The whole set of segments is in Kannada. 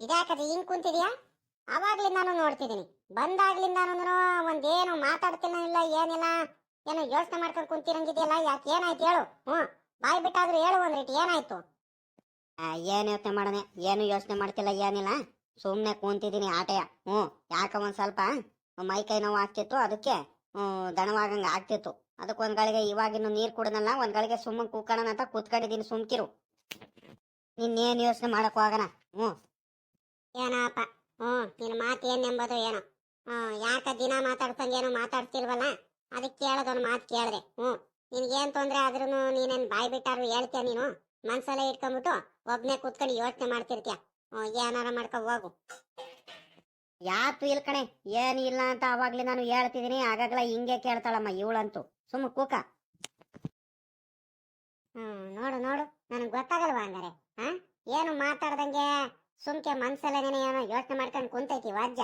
ಇದ್ಯಾಕದು ಹಿಂಗ್ ಕುಂತಿದ್ಯಾ? ಅವಾಗ್ಲಿಂದಾನು ನೋಡ್ತಿದ್ದೀನಿ. ಬಂದಾಗ್ಲಿಂದಾನು ಒಂದೇನು ಮಾತಾಡ್ತಿಲ್ಲ ಇಲ್ಲ ಏನಿಲ್ಲ ಏನೋ ಯೋಚನೆ ಮಾಡ್ಕೊಂಡು ಕುಂತಿರಂಗಿದೆಯಲ್ಲ ಯಾಕೆ ಏನಾಯ್ತು ಹೇಳು. ಹ್ಞೂ ಬಾಯ್ ಬಿಟ್ಟಾದ್ರೂ ಹೇಳು ಒಂದ್ ರೀತಿ ಏನಾಯ್ತು? ಏನು ಯೋಚನೆ ಮಾಡೋಣ ಏನು ಯೋಚನೆ ಮಾಡ್ತಿಲ್ಲ ಏನಿಲ್ಲ. ಸುಮ್ಮನೆ ಕುಂತಿದ್ದೀನಿ ಆಟೆಯ. ಹ್ಞೂ ಯಾಕ ಒಂದ್ ಸ್ವಲ್ಪ ಮೈ ಕೈ ನೋವು ಆಗ್ತಿತ್ತು ಅದಕ್ಕೆ ಹ್ಮ್, ದಣವಾಗಂಗ ಆಗ್ತಿತ್ತು. ಅದಕ್ಕೆ ಒಂದ್ ಗಳಿಗೆ ಇವಾಗಿನ್ನು ನೀರ್ ಕುಡನಲ್ಲ ಒಂದ್ ಗಳಿಗೆ ಸುಮ್ಮನೆ ಕೂಕಣ ಅಂತ ಕೂತ್ಕೊಂಡಿದ್ದೀನಿ ಸುಮ್ಕಿರು. ನಿನ್ನೇನು ಯೋಚನೆ ಮಾಡಕ್ ಹೋಗಣ ಹ್ಞೂ. ಏನಪ್ಪ? ಹ್ಞೂ ನಿನ್ನ ಮಾತು ಎಂಬುದು ಏನೋ. ಹ್ಞೂ ಯಾಕ ದಿನ ಮಾತಾಡ್ಸಂಗೇನು ಮಾತಾಡ್ತಿಲ್ವಲ್ಲ ಅದಕ್ಕೆ ಕೇಳೋದೊಂದು ಮಾತು ಕೇಳಿದೆ. ಹ್ಞೂ ನಿನಗೇನು ತೊಂದರೆ ಆದ್ರೂ ನೀನೇನು ಬಾಯ್ ಬಿಟ್ಟಾರು ಹೇಳ್ತೀಯ ನೀನು? ಮನಸಲ್ಲೇ ಇಟ್ಕೊಂಬಿಟ್ಟು ಒಬ್ಬನೇ ಕೂತ್ಕೊಂಡು ಯೋಚನೆ ಮಾಡ್ತಿರ್ತೀಯ? ಹ್ಞೂ ಏನಾರ ಮಾಡ್ಕೊ ಹೋಗು. ಯಾತು ಇಲ್ಲ ಕಣೆ? ಏನು ಇಲ್ಲ ಅಂತ ಅವಾಗ್ಲೇ ನಾನು ಹೇಳ್ತಿದ್ದೀನಿ ಆಗಾಗಲೇ ಹಿಂಗೆ ಕೇಳ್ತಾಳಮ್ಮ ಇವಳಂತೂ. ಸುಮ್ಮ ಕೂಕ. ಹ್ಮ್ ನೋಡು ನೋಡು ನನಗೆ ಗೊತ್ತಾಗಲ್ವಾ ಹಂಗಾರೆ ಹಾ? ಏನು ಮಾತಾಡ್ದಂಗೆ ಸುಮ್ಕೆ ಮನ್ಸಲ್ಲೇನೆ ಏನೋ ಯೋಚನೆ ಮಾಡ್ಕೊಂಡು ಕುಂತೈತಿ ವಜ್ಜ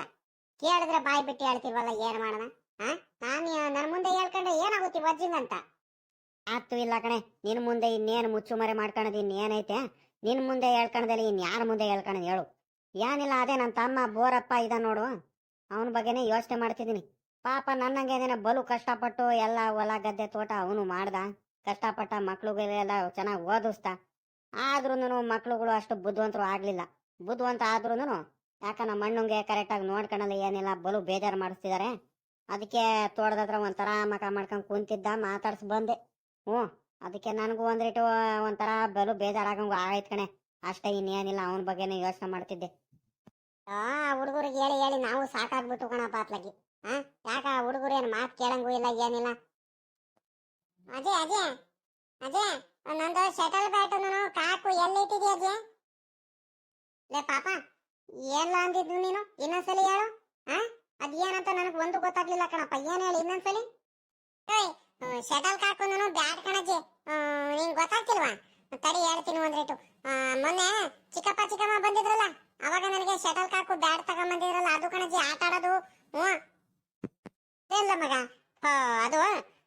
ಕೇಳಿದ್ರೆ ಬಾಯಿ ಬಿಟ್ಟು ಹೇಳ್ತೀವಲ್ಲ ಏನ್ ಮಾಡೋಣ? ಹಾ ನಾನು ನನ್ನ ಮುಂದೆ ಹೇಳ್ಕೊಂಡ್ರೆ ಏನಾಗುತ್ತೆ ವಜ್ಜಿಂಗಂತ ಆತು ಇಲ್ಲ ಕಣೆ, ನಿನ್ ಮುಂದೆ ಇನ್ನೇನು ಮುಚ್ಚುಮರೆ ಮಾಡ್ಕೊಳೋದು ಇನ್ನೇನೈತೆ? ನಿನ್ ಮುಂದೆ ಹೇಳ್ಕೊಳದಲ್ಲಿ ಇನ್ಯಾರ ಮುಂದೆ ಹೇಳ್ಕೊಳೋದು ಹೇಳು. ಏನಿಲ್ಲ, ಅದೇ ನನ್ನ ತಮ್ಮ ಬೋರಪ್ಪ ಇದ ನೋಡು. ಅವನ ಬಗ್ಗೆನೆ ಯೋಚನೆ ಮಾಡ್ತಿದ್ದೀನಿ. ಪಾಪ ನನ್ನಂಗೆ ಬಲು ಕಷ್ಟಪಟ್ಟು ಎಲ್ಲ ಹೊಲ, ಗದ್ದೆ, ತೋಟ ಅವನು ಮಾಡ್ದ. ಕಷ್ಟಪಟ್ಟ ಮಕ್ಳುಗಳೆಲ್ಲ ಚೆನ್ನಾಗಿ ಓದಿಸ್ದ. ಆದ್ರೂ ಮಕ್ಳುಗಳು ಅಷ್ಟು ಬುದ್ಧಿವಂತರು ಆಗ್ಲಿಲ್ಲ. ಬುದ್ಧಿವಂತ ಆದ್ರೂನು ಯಾಕ ನಮ್ಮ ಅಣ್ಣಂಗೆ ಕರೆಕ್ಟಾಗಿ ನೋಡ್ಕೊಳಲ್ಲ ಏನಿಲ್ಲ, ಬಲು ಬೇಜಾರು ಮಾಡಿಸ್ತಿದ್ದಾರೆ ಅದಕ್ಕೆ ತೋಟದ ಹತ್ರ ಒಂಥರ ಮಕ ಮಾಡ್ಕೊಂಡು ಕುಂತಿದ್ದ, ಮಾತಾಡ್ಸಿ ಬಂದೆ. ಹ್ಞೂ, ಅದಕ್ಕೆ ನನಗೂ ಒಂದ್ರಿಟ್ಟು ಒಂಥರ ಬಲು ಬೇಜಾರಾಗಂಗ ಆಯ್ತು ಕಣೆ. ಅಷ್ಟೇ ಇನ್ನೇನಿಲ್ಲ, ಅವನ ಬಗ್ಗೆನೇ ಯೋಚನೆ ಮಾಡ್ತಿದ್ದೆ. ಆ, ಹುಡುಗರಿಗೆ ಹೇಳಿ ಹೇಳಿ, ನಾವು ಸಾಕಾಗ್ಬಿಟ್ಟು ಕಣಪ್ಪ ಪಾತ್ಲಗಿ ಆ, ಯಾಕ ಹುಡುಗರು ಏನು ಮಾತು ಕೇಳಂಗೂ ಇಲ್ಲ, ಏನಿಲ್ಲ. ಅಜಯ್ ಅಜಯ್ ಅಜಯ್, ನಂದು ಶಟಲ್ ಬ್ಯಾಟ್ ಕಾಕು ಎಲ್ಲಿ ಇಟ್ಟಿದ್ಯಾ ಅಜಯ್? ಲೇ ಪಾಪ ಎಲ್ಲ ಅಂದಿದ್ದು ನೀನು? ಇನ್ನೊಂದ್ಸಲಿ ಹೇಳು, ಆ? ಅದೇನಂತ ನನಗೆ ಒಂದು ಗೊತ್ತಾಗ್ಲಿಲ್ಲ ಕಣಪ್ಪ, ಏನ್ ಹೇಳಿ ಇನ್ನೊಂದ್ಸಲಿ? ಶಟಲ್ ನಾನು ಬ್ಯಾಟ್ ಕಣಜ್ಜಿ. ನಿಂಗೆ ಗೊತ್ತಾಗ್ತಿಲ್ವಾ? ತಡಿ ಹೇಳ್ತೀನಿ ಒಂದ್ ರೇಟು. ಮೊನ್ನೆ ಚಿಕ್ಕಪ್ಪ ಚಿಕ್ಕಮ್ಮ ಬಂದಿದ್ರಲ್ಲ, ಅವಾಗ ನನಗೆ ಶಟಲ್ ಕಾಕು ಬ್ಯಾಟ್ ತಗೊಂಬಂದಿದ್ರಲ್ಲ, ಅದು ಕಣಜ್ಜಿ ಆಟ ಆಡೋದು ಹ್ಞೂ ಇಲ್ಲ ಮಗ ಅದು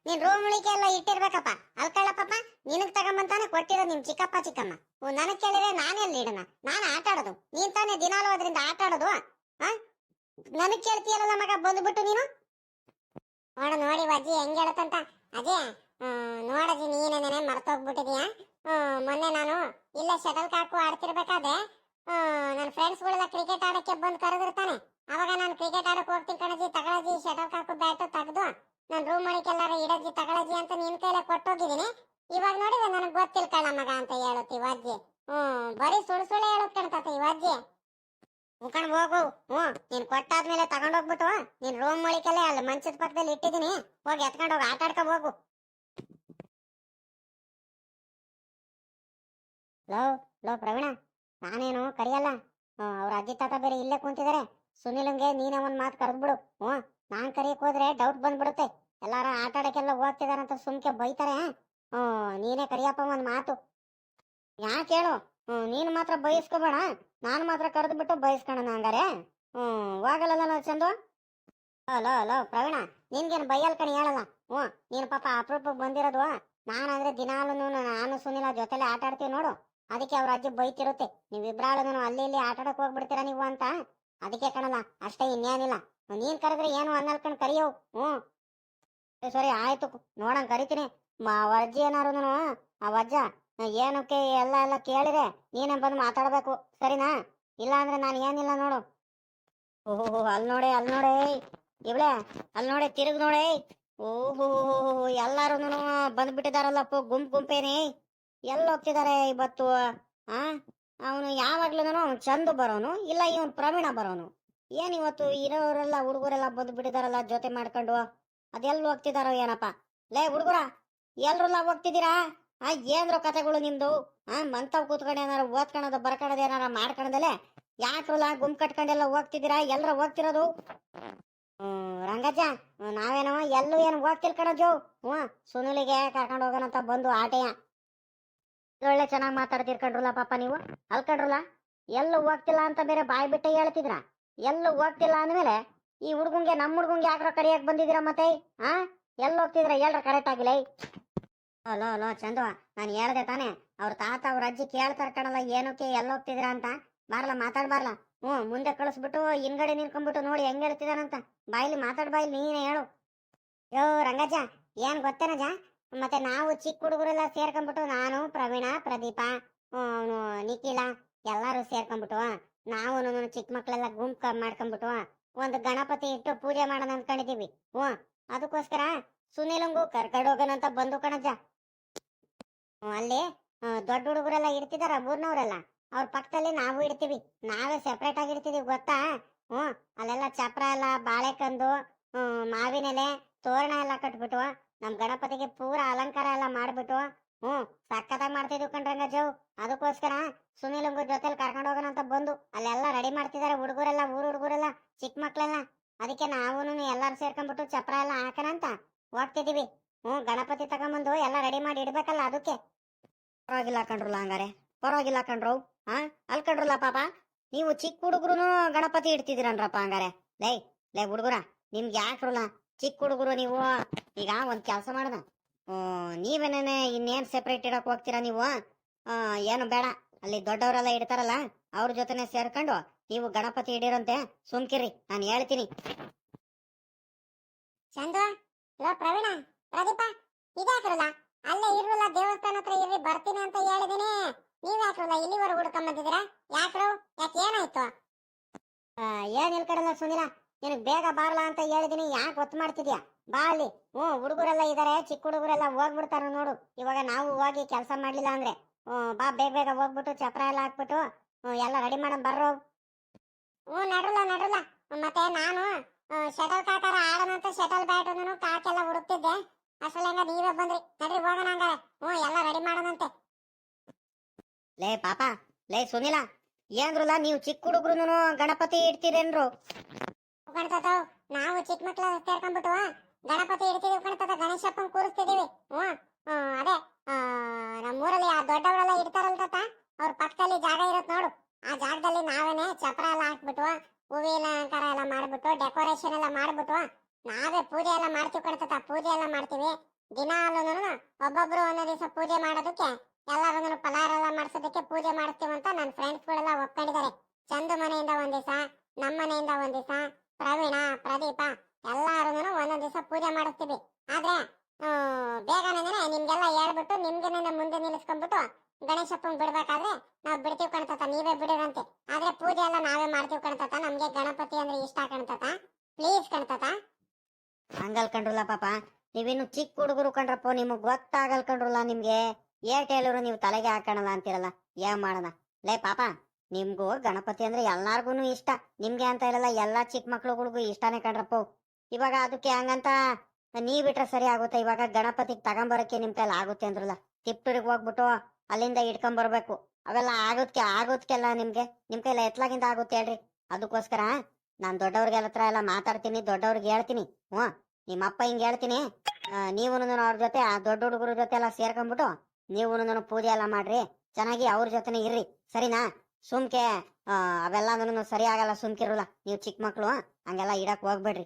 ನೀನ್ ರೂಮ್ ಉಳಿಕೆ ಎಲ್ಲ ಇಟ್ಟಿರ್ಬೇಕಪ್ಪ. ಅಲ್ಕಳ್ಳಪ್ಪಪ್ಪ ನಿನಗ್ ತಗೊಂಬಂತಾನೆ ಕೊಟ್ಟಿರೋದು ನಿಮ್ ಚಿಕ್ಕಪ್ಪ, ಚಿಕ್ಕಮ್ಮ. ನನಗ್ ಕೇಳಿದ್ರೆ ನಾನೆಲ್ಲಿ ಇಡಣ? ನಾನು ಆಟ ಆಡೋದು. ನೀನ್ ತಾನೇ ದಿನಾಲು ಅದರಿಂದ ಆಟ ಆಡೋದು ನನಗ್ ಕೇಳ್ತೀಯಲ್ಲ ಮಗ, ಬಂದ್ಬಿಟ್ಟು ನೀನು? ನೋಡ, ನೋಡಿ ಅಜ್ಜಿ, ಹೆಂಗ್ ಹೇಳತ್ತಂತ ಅಜಯ್ ನೋಡಜ್ಜಿ ನೀನೇನೇನೆ ಮರ್ತೋಗ್ಬಿಟ್ಟಿದೀಯ? ಮೊನ್ನೆ ನಾನು ಇಲ್ಲ ಶಟಲ್ ಕಾಕು ಆಡ್ತಿರ್ಬೇಕಾದ್ರೆ ನನ್ನ ಫ್ರೆಂಡ್ಸ್ಗಳೆಲ್ಲ ಕ್ರಿಕೆಟ್ ಆಡಕ್ಕೆ ಬಂದು ಕರೆದಿರ್ತಾನೆ. ಅವಾಗ ನಾನು ಕ್ರಿಕೆಟ್ ಆಡಕ್ಕೆ ಹೋಗ್ತೀನಿ ಕಣಜಿ ತಗೊಳಜಿ ಶಟಲ್ ಕಾಕು ಬ್ಯಾಟ್ ತೆಗ್ದು. ನಾನು ರೂಮ್ ಒಳಗೆಲ್ಲಾರ ಇಡಜ್ಜಿ, ತಗೊಳಜ್ಜಿ ಅಂತ ನಿನ್ ಕೈಲೇ ಕೊಟ್ಟೋಗಿದ್ದೀನಿ. ಇವಾಗ ನೋಡಿದ್ರೆ ನನಗೆ ಗೊತ್ತಿಲ್ಲ ಕಣ ಮಗ ಅಂತ ಹೇಳುತ್ತಿ ಅಜ್ಜಿ ಹ್ಮ್, ಬರೀ ಸುಳ್ಳು ಸುಳ್ಳು ಹೇಳುತ್ತ ಈ ಅಜ್ಜಿ ಮುಖಂಡ್ ಹೋಗು ಹ್ಮ್, ನೀನ್ ಕೊಟ್ಟಾದ್ಮೇಲೆ ತಗೊಂಡೋಗ್ಬಿಟ್ಟು ನೀನ್ ರೂಮ್ ಮಳಿಕೆಲ್ಲ ಅಲ್ಲಿ ಮಂಚದ ಪಕ್ಕದಲ್ಲಿ ಇಟ್ಟಿದೀನಿ ಹೋಗಿ ಎತ್ಕೊಂಡು ಹೋಗಿ, ಆಟ ಆಡ್ಕೊ ಹೋಗು. ಲೋ ಲೋ ಪ್ರವೀಣ, ನಾನೇನು ಕರಿಯಲ್ಲ? ಅವ್ರ ಅಜ್ಜಿ ತಾತ ಬೇರೆ ಇಲ್ಲೇ ಕುಂತಿದ್ದಾರೆ ಸುನಿಲಂಗೆ ನೀನೇ ಒಂದ್ ಮಾತು ಕರೆದ್ಬಿಡು. ಹ್ಞೂ ನಾನ್ ಕರಿಯಕ್ ಹೋದ್ರೆ ಡೌಟ್ ಬಂದ್ಬಿಡುತ್ತೆ. ಎಲ್ಲಾರ ಆಟ ಆಡಕ್ಕೆಲ್ಲ ಹೋಗ್ತಿದಾರಂತ ಸುಮ್ಕೆ ಬೈತಾರೆ. ಹ್ಮ್ ನೀನೇ ಕರಿಯಪ್ಪ ಒಂದ್ ಮಾತು. ಯಾಕೆ ಹೇಳು? ಹ್ಮ್ ನೀನು ಮಾತ್ರ ಬಯಸ್ಕೋಬೇಡ ನಾನು ಮಾತ್ರ ಕರೆದ್ಬಿಟ್ಟು ಬಯಸ್ಕೊಳ ಹಂಗಾರೆ. ಹ್ಮ್ ಹೋಗಲ್ಲ ನಾವು ಚಂದು? ಲೋ ಲೋ ಪ್ರವೀಣ, ನಿನ್ಗೇನ್ ಬೈಯಲ್ ಕಣಿ, ಹೇಳಲ್ಲ. ಹ್ಞೂ, ನೀನು ಪಾಪ ಅಪರೂಪಕ್ಕೆ ಬಂದಿರೋದು. ನಾನಂದ್ರೆ ದಿನಾಲು ನಾನು ಸುನಿಲ ಜೊತೆಲೆ ಆಟ ಆಡ್ತೀವಿ ನೋಡು. ಅದಕ್ಕೆ ಅವ್ರ ಅಜ್ಜಿ ಬೈತಿರುತ್ತೆ. ನೀವಿಬ್ರಾಳು ಅಲ್ಲಿ ಇಲ್ಲಿ ಆಟ ಆಡಕ್ ಹೋಗ್ಬಿಡ್ತೀರಾ ನೀವು ಅಂತ. ಅದಕ್ಕೆ ಕಣಲ್ಲ ಅಷ್ಟೇ ಇನ್ನೇನಿಲ್ಲ ನೀನ್ ಕರೆದ್ರೆ ಏನು ಅನ್ನಲ್ಕಂಡ್ ಕರಿಯೋ? ಹ್ಞೂ ಸರಿ, ಆಯ್ತು. ನೋಡಂಗ್ ಕರಿತೀನಿ. ಅಜ್ಜಿ ಏನಾರು ಆ ಅಜ್ಜ ಏನಕ್ಕೆ ಎಲ್ಲ ಎಲ್ಲ ಕೇಳಿದ್ರೆ ನೀನೇ ಬಂದು ಮಾತಾಡ್ಬೇಕು ಸರಿನಾ? ಇಲ್ಲ ಅಂದ್ರೆ ನಾನು ಏನಿಲ್ಲ ನೋಡು. ಓಹೋ ಅಲ್ಲಿ ನೋಡೆ ಅಲ್ಲಿ ನೋಡೆ ಇವಳೆ ಅಲ್ ನೋಡೆ ತಿರುಗ್ ನೋಡೆ ಓಹೋ ಎಲ್ಲಾರು ಬಂದ್ಬಿಟ್ಟಿದಾರಲ್ಲಪ್ಪ ಗುಂಪು ಗುಂಪೇನೆ ಎಲ್ಲ ಹೋಗ್ತಿದಾರೆ ಇವತ್ತು ಆ? ಅವನು ಯಾವಾಗ್ಲೂ ಅವ್ನು ಚಂದ ಬರೋನು ಇಲ್ಲ ಇವನು ಪ್ರವೀಣ ಬರೋನು. ಏನ್ ಇವತ್ತು ಇರೋರೆಲ್ಲ ಹುಡುಗರೆಲ್ಲ ಬಂದು ಬಿಟ್ಟಿದಾರಲ್ಲ ಜೊತೆ ಮಾಡ್ಕೊಂಡು? ಅದೆಲ್ಲ ಹೋಗ್ತಿದಾರೋ ಏನಪ್ಪ? ಲೇ ಹುಡುಗರ ಎಲ್ರೆಲ್ಲ ಹೋಗ್ತಿದ್ದೀರಾ? ಆ ಏನ್ರ ಕತೆಗಳು ನಿಮ್ದು? ಆ ಮಂತವ್ ಕೂತ್ಕೊಂಡು ಏನಾರ ಓದ್ಕೊಳೋದು ಬರ್ಕೊಳೋದು ಏನಾರ ಮಾಡ್ಕೊಳದಲ್ಲೇ ಯಾಕ್ರಲ್ಲ ಗುಂಪು ಕಟ್ಕೊಂಡೆಲ್ಲ ಹೋಗ್ತಿದ್ದೀರಾ? ಎಲ್ರ ಹೋಗ್ತಿರೋದು? ಹ್ಮ್ ರಂಗಜ್ಜ ನಾವೇನೋ ಎಲ್ಲೂ ಏನು ಹೋಗ್ತಿಲ್ ಕಣಜು ಹ್ಞೂ ಸುನಿಲಿಗೆ ಕರ್ಕೊಂಡು ಹೋಗೋಣಂತ ಬಂದು ಆಟೆಯ. ಒಳ್ಳೆ ಚೆನ್ನಾಗಿ ಮಾತಾಡ್ತಿರ್ಕಂಡ್ರಲ್ಲ ಪಾಪ ನೀವು. ಅಲ್ಕಂಡ್ರಲ್ಲ ಎಲ್ಲೂ ಹೋಗ್ತಿಲ್ಲ ಅಂತ ಬೇರೆ ಬಾಯಿ ಬಿಟ್ಟೆ ಹೇಳ್ತಿದ್ರ? ಎಲ್ಲೂ ಹೋಗ್ತಿಲ್ಲ ಅಂದ್ಮೇಲೆ ಈ ಹುಡ್ಗುಂಗೆ ನಮ್ಮ ಹುಡ್ಗಂಗೆ ಯಾಕ್ರ ಕರಿಯಕ್ ಬಂದಿದ್ದೀರಾ ಮತ್ತೆ? ಆ? ಎಲ್ಲಿ ಹೋಗ್ತಿದ್ರ? ಹೇಳ್ರ ಕರೆಕ್ಟ್ ಆಗಿಲ್ಲ ಲೋ. ಲೋ ಚಂದು, ನಾನು ಹೇಳ್ದೆ ತಾನೆ. ಅವ್ರ ತಾತ, ಅವ್ರ ಅಜ್ಜಿ ಕೇಳ್ತಾರ ಕಣಲ್ಲ, ಏನಕ್ಕೆ ಎಲ್ಲಿ ಹೋಗ್ತಿದ್ರ ಅಂತ. ಬಾರ್ಲ ಮಾತಾಡ್ಬಾರ್ಲ ಹ್ಞೂ, ಮುಂದೆ ಕಳಿಸ್ಬಿಟ್ಟು ಹಿಂಗಡೆ ನಿಂತ್ಕೊಂಡ್ಬಿಟ್ಟು ನೋಡಿ ಹೆಂಗ್ ಹೇಳ್ತಿದಾರಂತ. ಬಾಯ್ಲಿ ಮಾತಾಡ್ ಬಾಯ್ಲಿ ನೀನೇ ಹೇಳು. ಯೋ, ರಂಗಜ್ಜ, ಏನ್ ಗೊತ್ತೇನಜ ಮತ್ತೆ ನಾವು ಚಿಕ್ಕ ಹುಡುಗರೆಲ್ಲ ಸೇರ್ಕೊಂಡ್ಬಿಟ್ಟು ನಾನು, ಪ್ರವೀಣ, ಪ್ರದೀಪ ನಿಖಿಲ ಎಲ್ಲರೂ ಸೇರ್ಕೊಂಡ್ಬಿಟ್ಟು ನಾವು ಚಿಕ್ಕ ಮಕ್ಕಳೆಲ್ಲ ಗುಂಪು ಮಾಡ್ಕೊಂಡ್ಬಿಟ್ಟು ಒಂದು ಗಣಪತಿ ಇಟ್ಟು ಪೂಜೆ ಮಾಡೋಣ ಅನ್ಕೊಂಡಿದೀವಿ ಹ್ಮ್ ಅದಕ್ಕೋಸ್ಕರ ಸುನಿಲಂಗು ಕರ್ಕೊಂಡು ಹೋಗೋಣಂತ ಬಂದು ಕಣಜ್ಜ. ಅಲ್ಲಿ ದೊಡ್ಡ ಹುಡುಗರೆಲ್ಲ ಇಡ್ತಿದಾರ ಊರ್ನವ್ರೆಲ್ಲ ಅವ್ರ ಪಕ್ಕದಲ್ಲಿ ನಾವು ಇಡ್ತೀವಿ ನಾವೇ ಸೆಪ್ರೇಟ್ ಆಗಿ ಇಡ್ತೀವಿ ಗೊತ್ತಾ? ಹ್ಞೂ, ಅಲ್ಲೆಲ್ಲ ಚಪ್ರ ಎಲ್ಲ ಬಾಳೆಕಂದು ಮಾವಿನೆಲೆ ತೋರಣ ಎಲ್ಲ ಕಟ್ಬಿಟ್ಟು ನಮ್ ಗಣಪತಿಗೆ ಪೂರ ಅಲಂಕಾರ ಎಲ್ಲ ಮಾಡ್ಬಿಟ್ಟು ಹ್ಮ್ ಸಕ್ಕತ್ತಾಗಿ ಮಾಡ್ತಿದ್ವಿ ಕಣ್ರಂಗ ಜವ್ ಅದಕ್ಕೋಸ್ಕರ ಸುನೀಲಂಗು ಜೊತೆಲಿ ಕರ್ಕೊಂಡು ಹೋಗೋಣ ಅಂತ ಬಂದು, ಅಲ್ಲೆಲ್ಲ ರೆಡಿ ಮಾಡ್ತಿದಾರೆ ಹುಡುಗರೆಲ್ಲ, ಊರ್ ಹುಡುಗರೆಲ್ಲ ಚಿಕ್ಕ ಮಕ್ಳೆಲ್ಲ. ಅದಕ್ಕೆ ನಾವೂನು ಎಲ್ಲಾರು ಸೇರ್ಕೊಂಡ್ಬಿಟ್ಟು ಚಪ್ರ ಎಲ್ಲ ಹಾಕೋಣ ಅಂತ ಹೋಗ್ತಿದೀವಿ ಹ್ಮ್ ಗಣಪತಿ ತಗೊಂಬಂದು ಎಲ್ಲ ರೆಡಿ ಮಾಡಿ ಇಡ್ಬೇಕಲ್ಲ ಅದಕ್ಕೆ. ಪರವಾಗಿಲ್ಲ ಕಣ್ರಲ್ಲ ಹಂಗಾರೆ ಪರವಾಗಿಲ್ಲ ಕಣ್ರು, ಹಾ, ಅಲ್ ಕಣ್ರಲ್ಲ ಪಾಪ. ನೀವು ಚಿಕ್ಕ ಹುಡುಗರು ಗಣಪತಿ ಇಡ್ತಿದ್ದೀರನ್ರಪ್ಪ ಹಂಗಾರೆ. ಲೈ, ಲೇ ಹುಡುಗರ, ನಿಮ್ಗೆ ಯಾಕ್ರಲ್ಲ? ಚಿಕ್ಕ ಹುಡುಗರು ನೀವು ಈಗ ಒಂದ್ ಕೆಲಸ ಮಾಡ್ದ. ನೀವೇನೇನೆ ಇನ್ನೇನ್ ಸೆಪರೇಟ್ ಇಡಕ್ ಹೋಗ್ತೀರಾ ನೀವು? ಏನು ಬೇಡ. ಅಲ್ಲಿ ದೊಡ್ಡವರೆಲ್ಲ ಇಡ್ತಾರಲ್ಲ ಅವ್ರ ಜೊತೆನೆ ಸೇರ್ಕೊಂಡು ನೀವು ಗಣಪತಿ ಇಡಿರಂತೆ ಸುಮ್ಕಿರಿ ನಾನು ಹೇಳ್ತೀನಿ. ಚಂದು ಲೋ ಪ್ರವೀಣ ಪ್ರದೀಪ ಇದಾಕ್ರಲ್ಲ ಅಲ್ಲೇ ಇರಲ್ಲ ದೇವಸ್ಥಾನ ಹತ್ರ ಇರ್ರಿ ಬರ್ತೀನಿ ಅಂತ ಹೇಳಿದೀನಿ. ನೀವ್ ಯಾಕ್ರಲ್ಲ ಇಲ್ಲಿವರೆಗೂ ಹುಡ್ಕೊಂಬಂದಿದ್ದೀರಾ ಯಾಕ್ರು? ಯಾಕೆ ಏನಾಯ್ತು? ಏನ್ ಕಡಲ್ಲ ಸುನಿಲ? ನಿನಗ್ ಬೇಗ ಬಾರ್ಲಾ ಅಂತ ಹೇಳಿದೀನಿ, ಯಾಕೆ ಒತ್ತು ಮಾಡ್ತಿದ್ಯಾ? ಬಾ ಅಲ್ಲಿ. ಹ್ಞೂ, ಹುಡುಗರೆಲ್ಲ ಇದಾರೆ, ಚಿಕ್ಕ ಹುಡುಗರೆಲ್ಲ ಹೋಗ್ಬಿಡ್ತಾರ ನೋಡು. ಇವಾಗ ನಾವು ಹೋಗಿ ಕೆಲಸ ಮಾಡ್ಲಿಲ್ಲ ಅಂದ್ರೆ. ಹ್ಞೂ, ಬಾ, ಬೇಗ ಬೇಗ ಹೋಗ್ಬಿಟ್ಟು ಚಪ್ರ ಎಲ್ಲ ಹಾಕ್ಬಿಟ್ಟು ಎಲ್ಲ ರೆಡಿ ಮಾಡೋಣ ಬರ್ರೋ. ಹ್ಞೂ, ನಡ್ರಲ್ಲ ನಡ್ರಲ್ಲ. ಮತ್ತೆ ನಾನು ಶಟಲ್ ಕಾಕಾರ ಆಡೋಣ ಅಂತ ಶಟಲ್ ಬ್ಯಾಟ್ ಕಾಕೆಲ್ಲ ಹುಡುಕ್ತಿದ್ದೆ. ಅಷ್ಟಲ್ಲ ನೀವೇ ಬಂದ್ರಿ. ನಡ್ರಿ, ಹೋಗೋಣ ಹಂಗಾರೆ. ಹ್ಞೂ, ಎಲ್ಲ ರೆಡಿ ಮಾಡೋಣಂತೆ. ಲೇ, ಪಾಪ. ಲೇ, ಸುನಿಲ. ಏನ್ರಲ್ಲ, ನೀವು ಚಿಕ್ಕ ಹುಡುಗ್ರು ಗಣಪತಿ ಇಡ್ತೀರೇನ್ರು? ಕಣ್ತಾತಾವ್ ನಾವು ಚಿಕ್ಕ ಮಕ್ಳ ಸೇರ್ಕೊಂಡ್ಬಿಟ್ಟು ಗಣಪತಿ ಇಡ್ತೀವಿ ಕಣ್ತಾತ ಗಣೇಶಪ್ಪ ಕೂರಿಸ್ತಿದೀವಿ. ಹ್ಮ್, ಅದೇ ನಮ್ಮೂರಲ್ಲಿ ಆ ದೊಡ್ಡವರೆಲ್ಲ ಇಡ್ತಾರಲ್ಲ ತಾತ ಅವ್ರ ಪಕ್ಕದಲ್ಲಿ ಜಾಗ ಇರುತ್ತೆ ನೋಡು. ಆ ಜಾಗದಲ್ಲಿ ನಾವೇನೆ ಚಪ್ರ ಎಲ್ಲ ಹಾಕ್ಬಿಟ್ಟು ಹೂವಿನ ಅಲಂಕಾರ ಎಲ್ಲ ಮಾಡ್ಬಿಟ್ಟು ಡೆಕೋರೇಷನ್ ಎಲ್ಲ ಮಾಡ್ಬಿಟ್ಟು ನಾವೇ ಪೂಜೆ ಎಲ್ಲ ಮಾಡ್ತೀವಿ ಕಣ್ತಾತ ಪೂಜೆ ಎಲ್ಲ ಮಾಡ್ತೀವಿ. ದಿನ ದಿನಾಲು ಒಬ್ಬೊಬ್ರು ಒಂದೊಂದು ದಿವಸ ಪೂಜೆ ಮಾಡೋದಕ್ಕೆ ಎಲ್ಲಾರು ಪಲಾರ ಎಲ್ಲ ಮಾಡಿಸೋದಕ್ಕೆ ಪೂಜೆ ಮಾಡಿಸ್ತೀವಿ ಅಂತ ನನ್ನ ಫ್ರೆಂಡ್ಸ್ಗಳೆಲ್ಲ ಒಪ್ಕೊಂಡಿದ್ದಾರೆ. ಚಂದು ಮನೆಯಿಂದ ಒಂದ್ ದಿವಸ ನಮ್ಮ ಮನೆಯಿಂದ ಒಂದ್ ದಿವಸ ಪ್ರವೀಣ, ಪ್ರದೀಪ ಎಲ್ಲಾರು ಒಂದೊಂದ್ ದಿವಸ ಪೂಜೆ ಮಾಡಿಸ್ತೀವಿ. ಆದ್ರೆ ಬೇಗನೆ ನಿಮ್ಗೆಲ್ಲ ಹೇಳ್ಬಿಟ್ಟು ನಿಮ್ಗೆ ಮುಂದೆ ನಿಲ್ಲಿಸ್ಕೊಂಡ್ಬಿಟ್ಟು ಗಣೇಶಪ್ಪನ್ ಬಿಡ್ಬೇಕಾದ್ರೆ ನಾವ್ ಬಿಡ್ತೀವಿ ಕಣ್ತತ ನೀವೇ ಬಿಡಿರಂತೆ. ಆದ್ರೆ ಪೂಜೆ ಎಲ್ಲ ನಾವೇ ಮಾಡ್ತೀವಿ ಕಣ್ತತ ನಮ್ಗೆ ಗಣಪತಿ ಅಂದ್ರೆ ಇಷ್ಟ ಕಣ್ತತ ಪ್ಲೀಸ್ ಕಣ್ತತ ಹಂಗಲ್ ಕಂಡ್ರಲ್ಲ ಪಾಪ ನೀವೇನು ಚಿಕ್ಕ ಹುಡುಗರು ಕಂಡ್ರಪ್ಪ, ನಿಮಗ್ ಗೊತ್ತಾಗಲ್ ಕಂಡ್ರಲ್ಲ ನಿಮ್ಗೆ. ಏರ್ಟೆಲ್ ನೀವು ತಲೆಗೆ ಹಾಕಣಲ್ಲ ಅಂತೀರಲ್ಲ, ಏನ್ ಮಾಡೋಣ? ಲೇ ಪಾಪ. ನಿಮ್ಗೂ ಗಣಪತಿ ಅಂದ್ರೆ ಎಲ್ಲಾರ್ಗು ಇಷ್ಟ. ನಿಮ್ಗೆ ಅಂತ ಇರಲ್ಲ, ಎಲ್ಲಾ ಚಿಕ್ಕ ಮಕ್ಳುಗಳಿಗೂ ಇಷ್ಟಾನೇ ಕಣ್ರಪ್ಪ. ಇವಾಗ ಅದಕ್ಕೆ ಹಂಗಂತ ನೀವ್ ಬಿಟ್ರೆ ಸರಿ ಆಗುತ್ತೆ. ಇವಾಗ ಗಣಪತಿಗ್ ತಗೊಂಬರಕ್ಕೆ ನಿಮ್ ಕೈಲಿ ಆಗುತ್ತೆ ಅಂದ್ರಲ್ಲ, ತಿಪ್ಟೂರಿಗೆ ಹೋಗ್ಬಿಟ್ಟು ಅಲ್ಲಿಂದ ಇಟ್ಕೊಂಬರ್ಬೇಕು. ಅವೆಲ್ಲ ಆಗೋದ್ಕೆ, ಆಗೋದ್ಕೆಲ್ಲ ನಿಮ್ಗೆ ನಿಮ್ ಕೈಲ ಎತ್ಲಾಗಿಂದ ಆಗುತ್ತೆ ಹೇಳ್ರಿ. ಅದಕ್ಕೋಸ್ಕರ ನಾನ್ ದೊಡ್ಡವ್ರಿಗೆಲ್ಲ ಹತ್ರ ಎಲ್ಲ ಮಾತಾಡ್ತೀನಿ, ದೊಡ್ಡವ್ರಿಗೆ ಹೇಳ್ತೀನಿ. ಹ್ಞೂ ನಿಮ್ಮ ಅಪ್ಪ ಹಿಂಗ್ ಹೇಳ್ತೀನಿ. ನೀವು ಅವ್ರ ಜೊತೆ, ಆ ದೊಡ್ಡ ಹುಡುಗರ ಜೊತೆ ಎಲ್ಲ ಸೇರ್ಕೊಂಡ್ಬಿಟ್ಟು ನೀವು ಪೂಜೆ ಎಲ್ಲ ಮಾಡ್ರಿ. ಚೆನ್ನಾಗಿ ಅವ್ರ ಜೊತೆನೆ ಇರ್ರಿ. ಸರಿನಾ? ಸುಮ್ಕೆ ಅವೆಲ್ಲಾದ್ರೂ ಅವೆಲ್ಲ ಸರಿ ಆಗಲ್ಲ ಸುಮ್ಕಿರಲ್ಲ ನೀವು ಚಿಕ್ಕ ಮಕ್ಳು ಹಂಗೆಲ್ಲ ಇಡಕ್ ಹೋಗ್ಬೇಡ್ರಿ.